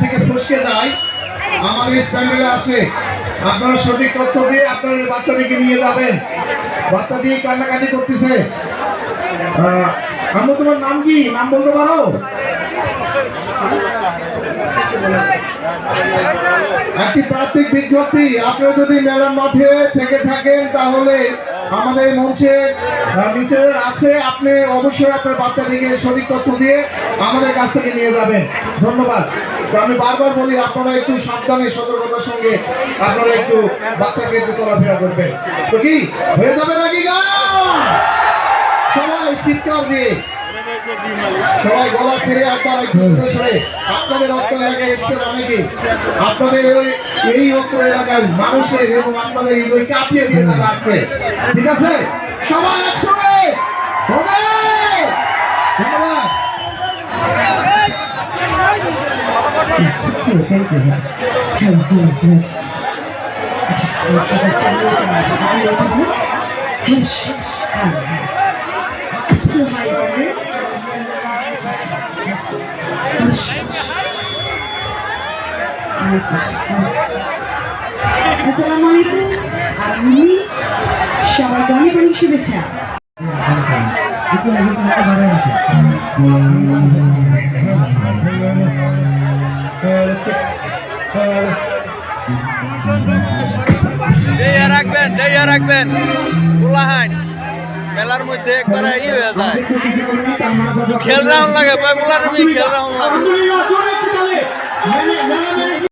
থেকে ফসকে যায়। আমাদের ফ্যামিলি আছে। আপনারা সঠিক তথ্য দিয়ে আপনার বাচ্চাটিকে নিয়ে যাবেন। বাচ্চা দিয়ে কান্নাকাটি করতেছে। আমি তোমার নাম কি? নাম বলতে পারো? একটি প্রাথমিক বিজ্ঞপ্তি আপনারা যদি মেলার মাঠে থেকে থাকেন, তাহলে আমাদের মঞ্চে নিচে আছে, আপনি অবশ্যই আপনার বাচ্চাটিকে সঠিক তথ্য দিয়ে আমাদের কাছ থেকে নিয়ে যাবেন। ধন্যবাদ। তো আমি বারবার বলি, আপনারা একটু সাবধানে, সতর্কতার সঙ্গে আপনারা একটু বাচ্চাকে একটু চলাফেরা করবেন। তো কি, হয়ে যাবে নাকি গা সবাই চিৎকার দিয়ে সবাই গলা ছেড়ে দূরে সরে আপনাদের অত্র এলাকায় এসছেন অনেকে। আপনাদের ওই এই অত্র এলাকার মানুষের এবং আপনাদের এই ওই কাঁপিয়ে দিয়ে থাকা আছে। ঠিক আছে? সবাই একসঙ্গে হবে! ধন্যবাদ. Yes. আসসালামু আলাইকুম আমি সবাইকে রাখবেন রাখবেন মেলার মধ্যে একবারে ই হয়ে যায়। খেল রাউন্ড লাগে খেল রাউন্ড লাগে।